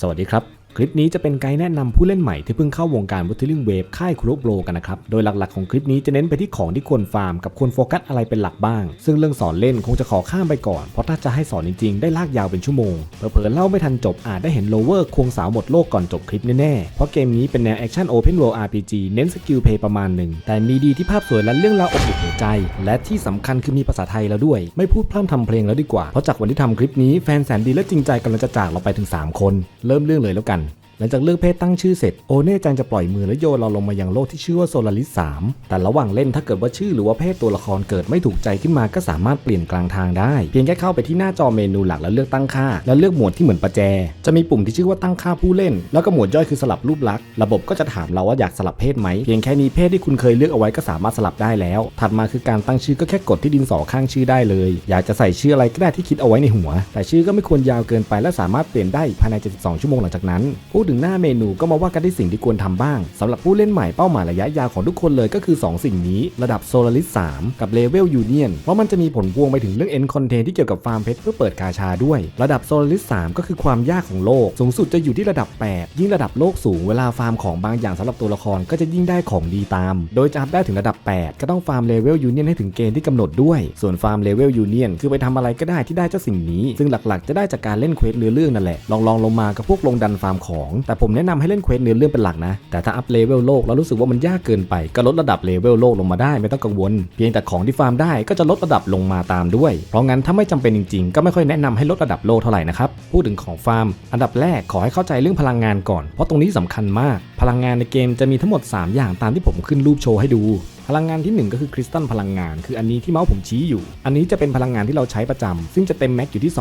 สวัสดีครับ คลิปนี้จะเป็นไกด์แนะนำผู้เล่นใหม่ที่เพิ่งเข้าวงการวัตถุลิงเวฟค่ายครูโบรกันนะครับ โดยหลักๆของคลิปนี้จะเน้นไปที่ของที่ควรฟาร์มกับควรโฟกัสอะไรเป็นหลักบ้าง ซึ่งเรื่องสอนเล่นคงจะขอข้ามไปก่อน เพราะถ้าจะให้สอนจริงๆ ได้ลากยาวเป็นชั่วโมง เผลอๆเล่าไม่ทันจบอาจได้เห็นโลเวอร์ควงสาวหมดโลกก่อนจบคลิปแน่ๆ เพราะเกมนี้เป็นแนวแอคชั่นโอเพนเวิลด์ RPG เน้นสกิลเพย์ประมาณหนึ่งแต่มีดีที่ภาพสวยและเรื่องราวอบอุ่นหัวใจ และที่สำคัญคือมีภาษาไทยแล้วด้วย ไม่พูดพร่ำทำเพลงแล้วดีกว่าเพราะจากวันที่ทำคลิปนี้แฟนแสนดีและจริงใจกำลังจะจากเราไปถึง 3 คน เริ่มเรื่องเลยแล้วกัน หลังจากเลือกเพศตั้งชื่อเสร็จโอเน่จังจะปล่อยมือและโยนเราลงมายังโลกที่ชื่อว่าโซลาริส3แต่ระหว่างเล่นถ้าเกิดว่าชื่อหรือว่าเพศตัวละครเกิดไม่ถูกใจขึ้นมาก็สามารถเปลี่ยนกลางทางได้ เพียงแค่เข้าไปที่หน้าจอเมนูหลักแล้วเลือกตั้งค่า แล้วเลือกหมวดที่เหมือนประแจ จะมีปุ่มที่ชื่อว่าตั้งค่าผู้เล่น แล้วก็หมวดย่อยคือสลับรูปลักษณ์ระบบก็จะถามเราว่าอยากสลับเพศไหมเพียงแค่นี้เพศที่คุณเคยเลือกเอาไว้ก็สามารถสลับได้แล้ว ถัดมาคือการตั้งชื่อก็แค่กดที่ดินสอข้างชื่อได้เลย อยากจะใส่ชื่ออะไรก็ได้ที่คิดเอาไว้ในหัว แต่ชื่อก็ไม่ควรยาวเกินไปและสามารถเปลี่ยนได้ภายใน 72 ชั่วโมงหลังจากนั้นพูดถึงหน้าเมนูก็มาว่ากันที่สิ่งที่ควรทำบ้างสำหรับผู้เล่นใหม่เป้าหมายระยะยาวของทุกคนเลยก็คือ 2 สิ่งนี้ ระดับ Solaris 3กับ Level Union เพราะมันจะมีผลพวงไปถึงเรื่อง End Content ที่เกี่ยวกับฟาร์มเพชรเพื่อเปิดกาชาด้วย ระดับ Solaris 3ก็คือความยากของโลก สูงสุดจะอยู่ที่ระดับ 8 ยิ่งระดับโลกสูงเวลาฟาร์มของบางอย่างสำหรับตัวละครก็จะยิ่งได้ของดีตาม โดยจะอัพได้ถึงระดับ 8 ก็ต้องฟาร์ม Level Union ให้ถึงเกณฑ์ที่กำหนดด้วย ส่วนฟาร์ม Level Union คือไปทำอะไรก็ได้ที่ได้เจ้าสิ่งนี้ ซึ่งหลักๆ จะได้จากการเล่นเควสเนื้อเรื่องนั่นแหละลองลองลงมากับพวกลงดันฟาร์มของแต่ผมแนะนำให้เล่นเควสเนื้อเรื่องเป็นหลักนะ แต่ถ้าอัพเลเวลโลกแล้วรู้สึกว่ามันยากเกินไป ก็ลดระดับเลเวลโลกลงมาได้ไม่ต้องกังวล เพียงแต่ของที่ฟาร์มได้ก็จะลดระดับลงมาตามด้วย เพราะงั้นถ้าไม่จำเป็นจริงๆ ก็ไม่ค่อยแนะนำให้ลดระดับโลกเท่าไหร่นะครับ พูดถึงของฟาร์ม อันดับแรกขอให้เข้าใจเรื่องพลังงานก่อน เพราะตรงนี้สำคัญมาก พลังงานในเกมจะมีทั้งหมด 3 อย่างตามที่ผมขึ้นรูปโชว์ให้ดูพลังงานที่ 1 ก็คือคริสตัลพลังงาน คืออันนี้ที่เมาส์ผมชี้อยู่ อันนี้จะเป็นพลังงานที่เราใช้ประจำซึ่งจะเต็มแม็กอยู่ที่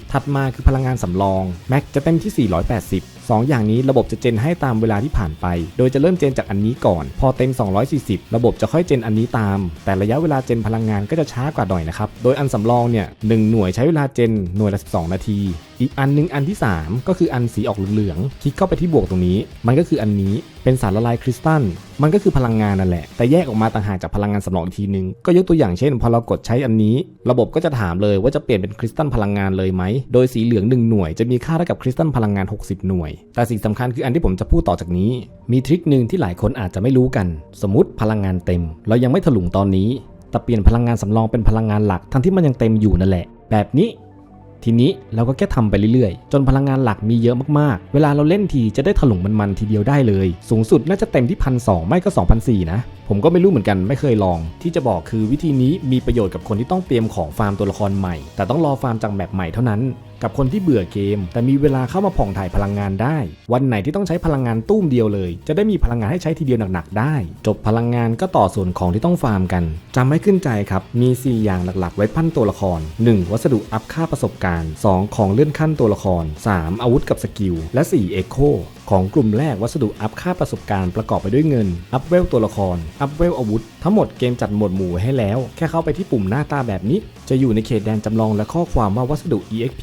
240 ถัดมาคือพลังงานสำรอง แม็กจะเต็มที่ 480 2 อย่างนี้ระบบจะเจนให้ตามเวลาที่ผ่านไป โดยจะเริ่มเจนจากอันนี้ก่อน พอเต็ม 240 ระบบจะค่อยเจนอันนี้ตาม แต่ระยะเวลาเจนพลังงานก็จะช้ากว่าหน่อยนะครับ โดยอันสำรองเนี่ยหนึ่งหน่วยใช้เวลาเจนหน่วยละ 12 นาที อีกอันหนึงอันที่ 3 ก็คืออันสีออกเหลืองๆ คลิกเข้าไปที่บวกตรงนี้ มันก็คืออันนี้ เป็นสารละลายคริสตัล มันก็คือพลังงานนั่นแหละ แต่แยกออกมาต่างหากจากพลังงานสำรองอีกทีนึง ก็ยกตัวอย่างเช่น พอเรากดใช้อันนี้ ระบบก็จะถามเลยว่าจะเปลี่ยนเป็นคริสตัลพลังงานเลยไหม โดยสีเหลือง1หน่วยจะมีค่าเท่ากับคริสตัลพลังงาน 60 หน่วยแต่สิ่งสำคัญคืออันที่ผมจะพูดต่อจากนี้ มีทริคหนึ่งที่หลายคนอาจจะไม่รู้กัน สมมติพลังงานเต็ม เรายังไม่ถลุงตอนนี้ แต่เปลี่ยนพลังงานสำรองเป็นพลังงานหลักทั้งที่มันยังเต็มอยู่นั่นแหละ แบบนี้ทีนี้เราก็แค่ทำไปเรื่อยๆ จนพลังงานหลักมีเยอะมากๆ เวลาเราเล่นทีจะได้ถลุงมันๆทีเดียวได้เลย สูงสุดน่าจะเต็มที่พันสไม่ก็2,004นะ ผมก็ไม่รู้เหมือนกันไม่เคยลอง ที่จะบอกคือวิธีนี้มีประโยชน์กับคนที่ต้องเตรียมของฟาร์มตัวละครใหม่ แต่ต้องรอฟาร์มจากแมปใหม่เท่านั้น กับคนที่เบื่อเกม แต่มีเวลาเข้ามาผ่องถ่ายพลังงานได้ วันไหนที่ต้องใช้พลังงานตุ้มเดียวเลย จะได้มีพลังงานให้ใช้ทีเดียวหนักๆได้ จบพลังงานก็ต่อส่วนของที่ต้องฟาร์มกันจำให้ขึ้นใจครับมี 4 อย่างหลักๆ ไว้พันตัวละคร 1. วัสดุอัพค่าประสบการณ์ 2. ของเลื่อนขั้นตัวละคร 3. อาวุธกับสกิลและ 4. เอ็กโคของกลุ่มแรกวัสดุอัพค่าประสบการณ์ประกอบไปด้วยเงิน อัพเวลตัวละคร อัพเวลอาวุธ ทั้งหมดเกมจัดหมวดหมู่ให้แล้ว แค่เข้าไปที่ปุ่มหน้าตาแบบนี้ จะอยู่ในเขตแดนจำลองและข้อความว่าวัสดุ EXP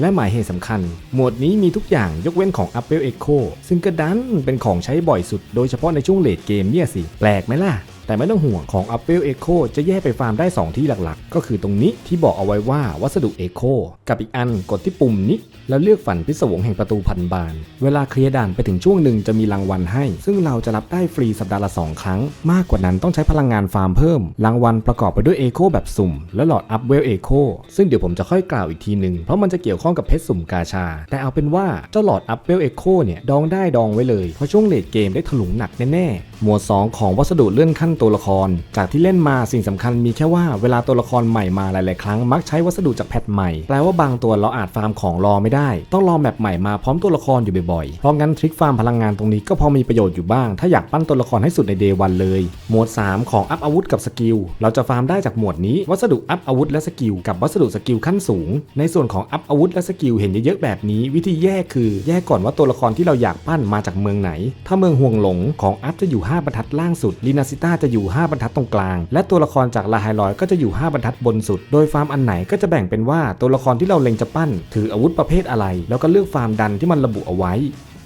และหมายเหตุสำคัญ หมวดนี้มีทุกอย่างยกเว้นของ Up w e l Echo ซึ่งก็ดันเป็นของใช้บ่อยสุด โดยเฉพาะในช่วงเลดเกมเนี่ยสิ แปลกไหมล่ะ แต่ไม่ต้องห่วงของ u p w e l Echo จะแยกไปฟาร์มได้ 2 ที่หลักๆ ก็คือตรงนี้ที่บอกเอาไว้ว่าวัสดุ Echo กับอีกอันกดที่ปุ่มนี้ แล้วเลือกฝันพิศวงแห่งประตูพันบาน เวลาเคลียร์ด่านไปถึงช่วงหนึ่งจะมีรางวัลให้ ซึ่งเราจะรับได้ฟรีสัปดาห์ละ 2 ครั้ง มากกว่านั้นต้องใช้พลังงานฟาร์มเพิ่ม รางวัลประกอบไปด้วย Echo แบบสุ่ม และหลอด Up w e l Echo ซึ่งเดี๋ยวผมจะค่อยกล่าวอีกทีหนึ่งเพราะมันจะเกี่ยวข้องกับเพชรสุ่มกาชา แต่เอาเป็นว่าเจ้าหลอด Up w e l Echo เนี่ยดองได้ดองไว้เลยเพราะช่วงเลดเกมได้ถลุงหนักแน่ๆหมวด 2 ของวัสดุเลื่อนขั้นตัวละคร จากที่เล่นมาสิ่งสำคัญมีแค่ว่าเวลาตัวละครใหม่มาหลายๆ ครั้งมักใช้วัสดุจากแพทใหม่ แปลว่าบางตัวเราอาจฟาร์มของรอไม่ได้ ต้องรอแมปใหม่มาพร้อมตัวละครอยู่บ่อยๆ เพราะงั้นทริคฟาร์มพลังงานตรงนี้ก็พอมีประโยชน์อยู่บ้าง ถ้าอยากปั้นตัวละครให้สุดในเดวันเลย หมวด 3 ของอัพอาวุธกับสกิลเราจะฟาร์มได้จากหมวดนี้วัสดุอัพอาวุธและสกิลกับวัสดุสกิลขั้นสูง ในส่วนของอัพอาวุธและสกิลเห็นเยอะๆแบบนี้ วิธีแยกคือ แยกก่อนว่าตัวละครที่เราอยากปั้นมาจากเมืองไหน ถ้าเมืองห่วงหลงของอัพจะอยู่5บรรทัดล่างสุดลีนาซิต้าจะอยู่ 5 บรรทัดตรงกลาง และตัวละครจากลาไฮลอยก็จะอยู่ 5 บรรทัดบนสุด โดยฟาร์มอันไหนก็จะแบ่งเป็นว่าตัวละครที่เราเล็งจะปั้น ถืออาวุธประเภทอะไร แล้วก็เลือกฟาร์มดันที่มันระบุเอาไว้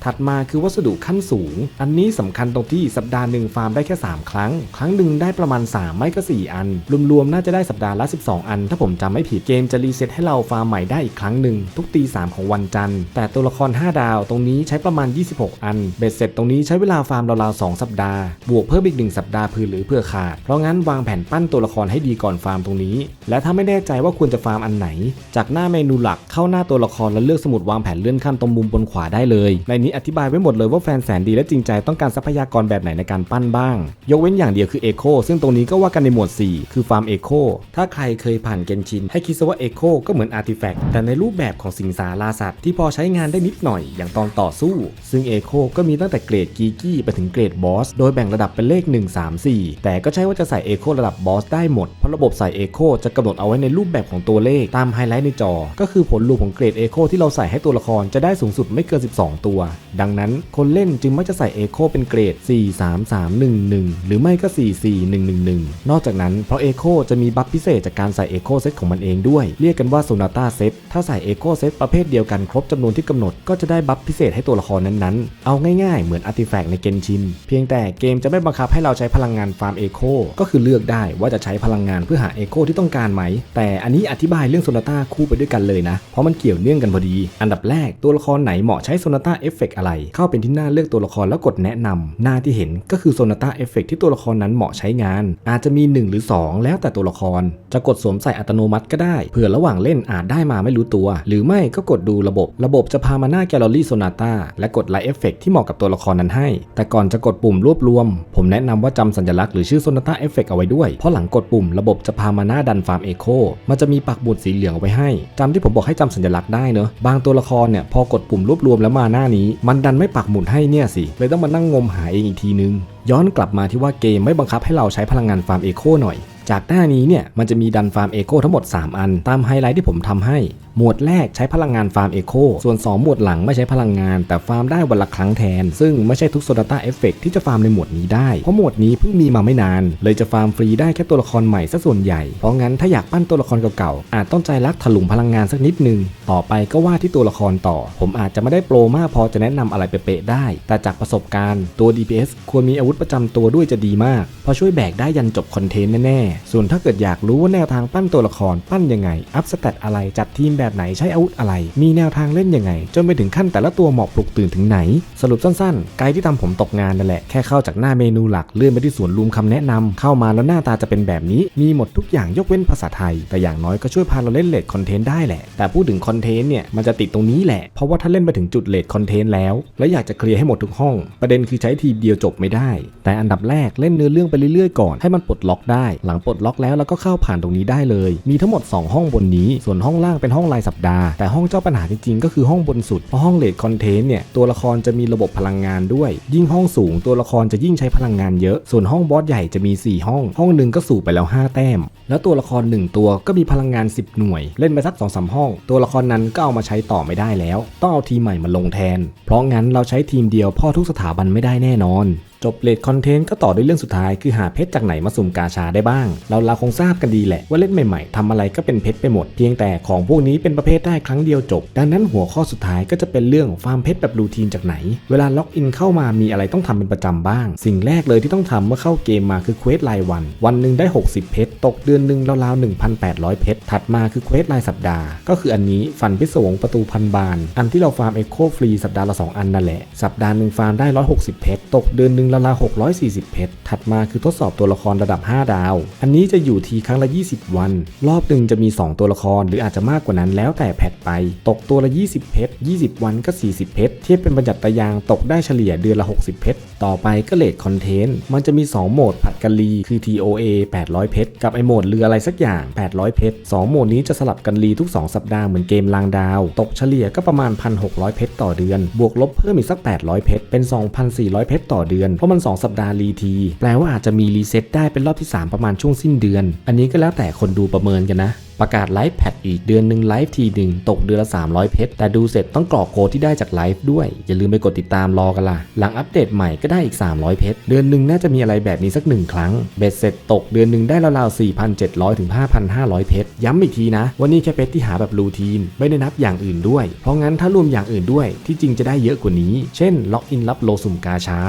ถัดมาคือวัสดุขั้นสูง อันนี้สำคัญตรงที่สัปดาห์หนึ่งฟาร์มได้แค่ 3 ครั้ง ครั้งหนึ่งได้ประมาณ 3 ไม่ก็ 4 อัน รวมๆ น่าจะได้สัปดาห์ละ 12 อัน ถ้าผมจำไม่ผิดเกมจะรีเซ็ตให้เราฟาร์มใหม่ได้อีกครั้งหนึ่งทุกตี 3 ของวันจันทร์ แต่ตัวละคร 5 ดาวตรงนี้ใช้ประมาณ 26 อัน เบ็ดเสร็จตรงนี้ใช้เวลาฟาร์มราวๆ2สัปดาห์ บวกเพิ่มอีก 1 สัปดาห์เผื่อหรือเพื่อขาด เพราะงั้นวางแผนปั้นตัวละครให้ดีก่อนฟาร์มตรงนี้ และถ้าไม่แน่ใจว่าควรจะฟาร์มอันไหน จากหน้าเมนูหลักเข้าหน้าตัวละครแล้วเลือกสมุดวางแผนเลื่อนขั้นตรงมุมบนขวาได้เลยในนี้อธิบายไว้หมดเลยว่าแฟนแสนดีและจริงใจต้องการทรัพยากรแบบไหนในการปั้นบ้าง ยกเว้นอย่างเดียวคือเอโคซึ่งตรงนี้ก็ว่ากันในหมวด 4 คือฟาร์มเอโคถ้าใครเคยผ่านเกนชิน ให้คิดซะว่าเอโคก็เหมือนอาร์ติแฟกต์แต่ในรูปแบบของสิงสาราสัตว์ที่พอใช้งานได้นิดหน่อยอย่างตอนต่อสู้ ซึ่งเอโคก็มีตั้งแต่เกรดกีกี้ไปถึงเกรดบอสโดยแบ่งระดับเป็นเลข 1 3 4 แต่ก็ใช่ว่าจะใส่เอโคระดับบอสได้หมดเพราะระบบใส่เอโคจะกำหนดเอาไว้ในรูปแบบของตัวเลขตามไฮไลท์ในจอ ก็คือผลรวมของเกรดเอโคที่เราใส่ให้ตัวละครจะได้สูงสุดไม่เกิน 12 ตัวดังนั้นคนเล่นจึงมักจะใส่เอโคเป็นเกรด 4 3 3 1 1 หรือไม่ก็ 4 4 1 1 1 นอกจากนั้นเพราะเอโคจะมีบัฟพิเศษจากการใส่เอโคเซตของมันเองด้วย เรียกกันว่าโซนาต้าเซตถ้าใส่เอโคเซตประเภทเดียวกันครบจำนวนที่กำหนดก็จะได้บัฟพิเศษให้ตัวละครนั้นๆ เอาง่ายๆ เหมือนอาร์ติแฟกต์ในเกนชิน เพียงแต่เกมจะไม่บังคับให้เราใช้พลังงานฟาร์มเอโคก็คือเลือกได้ว่าจะใช้พลังงานเพื่อหาเอโคที่ต้องการไหม แต่อันนี้อธิบายเรื่องโซนาต้าคู่ไปด้วยกันเลยนะ เพราะมันเกี่ยวเนื่องกันพอดี อันดับแรกตัวละครไหนเหมาะใช้โซนาต้าเอฟเฟกอะไร เข้าเป็นที่หน้าเลือกตัวละครแล้วกดแนะนำหน้าที่เห็นก็คือโซนาต้าเอฟเฟกที่ตัวละครนั้นเหมาะใช้งาน อาจจะมี 1 หรือ 2 แล้วแต่ตัวละคร จะกดสวมใส่อัตโนมัติก็ได้ เผื่อระหว่างเล่นอาจได้มาไม่รู้ตัว หรือไม่ก็กดดูระบบ ระบบจะพามาหน้าแกลเลอรี่โซนาต้าและกดไลท์เอฟเฟกที่เหมาะกับตัวละครนั้นให้ แต่ก่อนจะกดปุ่มรวบรวม ผมแนะนำว่าจำสัญลักษณ์หรือชื่อโซนาต้าเอฟเฟกเอาไว้ด้วย เพราะหลังกดปุ่มระบบจะพามาหน้าดันฟาร์มเอโคมันจะมีปักบุดสีเหลืองเอาไว้ให้จำที่ผมบอกให้จำสัญลักษณ์ได้เนอะบางตัวละครเนี่ยพอกดปุ่มรวบรวมแล้วมาหน้านี้มันดันไม่ปักหมุดให้เนี่ยสิเลยต้องมานั่งงมหาเองอีกทีนึงย้อนกลับมาที่ว่าเกมไม่บังคับให้เราใช้พลังงานฟาร์มเอโคหน่อย จากหน้านี้เนี่ยมันจะมีดันฟาร์มเอโคทั้งหมด 3 อัน ตามไฮไลท์ที่ผมทำให้ หมวดแรกใช้พลังงานฟาร์มเอโคส่วน 2 หมวดหลังไม่ใช้พลังงาน แต่ฟาร์มได้วันละครั้งแทน ซึ่งไม่ใช่ทุกโซดาต้าเอฟเฟกที่จะฟาร์มในหมวดนี้ได้ เพราะหมวดนี้เพิ่งมีมาไม่นาน เลยจะฟาร์มฟรีได้แค่ตัวละครใหม่ซะส่วนใหญ่ เพราะงั้นถ้าอยากปั้นตัวละครเก่าๆอาจต้องใจรักถลุงพลังงานสักนิดนึง ต่อไปก็ว่าที่ตัวละครต่อ ผมอาจจะไม่ได้โปรมากพอจะแนะนำอะไรเป๊ะๆได้ แต่จากประสบการณ์ตัว DPS ควรมีอาวุธุธประจำตัวด้วยจะดีมากเพราะช่วยแบกได้ยันจบคอนเทนต์แน่ๆ ส่วนถ้าเกิดอยากรู้ว่าแนวทางปั้นตัวละครปั้นยังไง อัพสเตตอะไรจัดทีมแบบไหนใช้อาวุธอะไร มีแนวทางเล่นยังไง จนไปถึงขั้นแต่ละตัวเหมาะปลุกตื่นถึงไหน สรุปสั้นๆ ไกด์ที่ทำผมตกงานนั่นแหละแค่เข้าจากหน้าเมนูหลักเลื่อนไปที่ส่วนรวมคำแนะนำเข้ามาแล้วหน้าตาจะเป็นแบบนี้มีหมดทุกอย่างยกเว้นภาษาไทย แต่อย่างน้อยก็ช่วยพาเราเล่นเลดคอนเทนต์ได้แหละ แต่พูดถึงคอนเทนต์เนี่ยมันจะติดตรงนี้แหละเพราะว่าถ้าเล่นไปถึงจุดเลดคอนเทนต์แล้ว และอยากจะเคลียร์ให้หมดทุกห้อง ประเด็นคือใช้ทีเดียวจบไม่ได้แต่อันดับแรกเล่นเนื้อเรื่องไปเรื่อยๆก่อนให้มันปลดล็อกได้ หลังปลดล็อกแล้วเราก็เข้าผ่านตรงนี้ได้เลย มีทั้งหมด 2 ห้องบนนี้ ส่วนห้องล่างเป็นห้องรายสัปดาห์ แต่ห้องเจ้าปัญหาจริงๆ ก็คือห้องบนสุด เพราะห้องเลดคอนเทนต์เนี่ยตัวละครจะมีระบบพลังงานด้วย ยิ่งห้องสูงตัวละครจะยิ่งใช้พลังงานเยอะ ส่วนห้องบอสใหญ่จะมี 4 ห้อง ห้องหนึ่งก็สูบไปแล้ว 5 แต้ม แล้วตัวละคร 1 ตัวก็มีพลังงาน 10 หน่วย เล่นไปสัก2อสห้อง ตัวละครนั้นก็เอามาใช้ต่อไม่ได้แล้ว ต้องเอาทีมใหม่มาลงแทน เพราะงั้นเราใช้ทีมเดียวพ่อทุกสถาบันไม่ได้แน่นอน จบเลดคอนเทนต์ก็ต่อด้วยเรื่องสุดท้ายคือหาเพชรจากไหนมาสุ่มกาชาได้บ้าง เราเราคงทราบกันดีแหละว่าเล่นใหม่ๆทำอะไรก็เป็นเพชรไปหมด เพียงแต่ของพวกนี้เป็นประเภทได้ครั้งเดียวจบ ดังนั้นหัวข้อสุดท้ายก็จะเป็นเรื่องฟาร์มเพชรแบบรูทีนจากไหน เวลาล็อกอินเข้ามามีอะไรต้องทำเป็นประจำบ้าง สิ่งแรกเลยที่ต้องทำเมื่อเข้าเกมมาคือเควสรายวัน วันหนึ่งได้ 60 เพชรตกเดือนหนึ่งราวๆ1,800 เพชรถัดมาคือเควสรายสัปดาห์ ก็คืออันนี้ฟันพิศวงประตูพันบาน อันที่เราฟาร์มเอ็กโคฟรีสัปดาห์ละ2อันนั่นแหละสัปดาห์หนึ่งฟาร์มได้ 160 เพชรตกเดือนหนึ่งราวๆ640 เพชร ถัดมาคือทดสอบตัวละครระดับ 5 ดาว อันนี้จะอยู่ทีครั้งละ 20 วัน รอบหนึ่งจะมี 2 ตัวละครหรืออาจจะมากกว่านั้นแล้วแต่แพทไป ตกตัวละ 20 เพชร 20 วันก็ 40 เพชร เทียบเป็นบัญญัตตายางตกได้เฉลี่ยเดือนละ 60 เพชร ต่อไปก็เลทคอนเทนต์ มันจะมี 2 โหมดผัดกันรี คือ TOA 800 เพชร กับไอโหมดเรืออะไรสักอย่าง 800 เพชร 2 โหมดนี้จะสลับกันรีทุก 2 สัปดาห์เหมือนเกมลางดาว ตกเฉลี่ยก็ประมาณ 1,600 เพชรต่อเดือน บวกลบเพิ่มอีกสัก 800 เพชร เป็น 2,400 เพชรต่อเดือนเพราะมัน 2 สัปดาห์รีที แปลว่าอาจจะมีรีเซ็ตได้เป็นรอบที่ 3 ประมาณช่วงสิ้นเดือน อันนี้ก็แล้วแต่คนดูประเมินกันนะ ประกาศไลฟ์แพดอีกเดือนหนึ่งไลฟ์ทีหนึ่งตกเดือนละ 300 เพชรแต่ดูเสร็จต้องกรอกโค้ดที่ได้จากไลฟ์ด้วย อย่าลืมไปกดติดตามรอกันล่ะ หลังอัปเดตใหม่ก็ได้อีก 300 เพชรเดือนหนึ่งน่าจะมีอะไรแบบนี้สักหนึ่งครั้งเบ็ดเสร็จตกเดือนหนึ่งได้ราวๆ4,700ถึง5,500 เพชรย้ำอีกทีนะว่านี่แค่เพชรที่หาแบบรูทีนไม่ได้นับอย่างอื่นด้วย เพราะงั้นถ้ารวมอย่างอื่นด้วย ที่จริงจะได้เยอะกว่านี้ เช่นล็อกอินรับโลสุ่มกาชา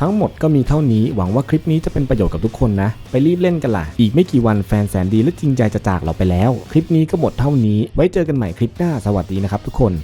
ทั้งหมดก็มีเท่านี้หวังว่าคลิปนี้จะเป็นประโยชน์กับทุกคนนะ ไปรีบเล่นกันล่ะ อีกไม่กี่วันแฟนแสนดีและจริงใจจะจากเราไปแล้ว คลิปนี้ก็หมดเท่านี้ ไว้เจอกันใหม่คลิปหน้าสวัสดีนะครับทุกคน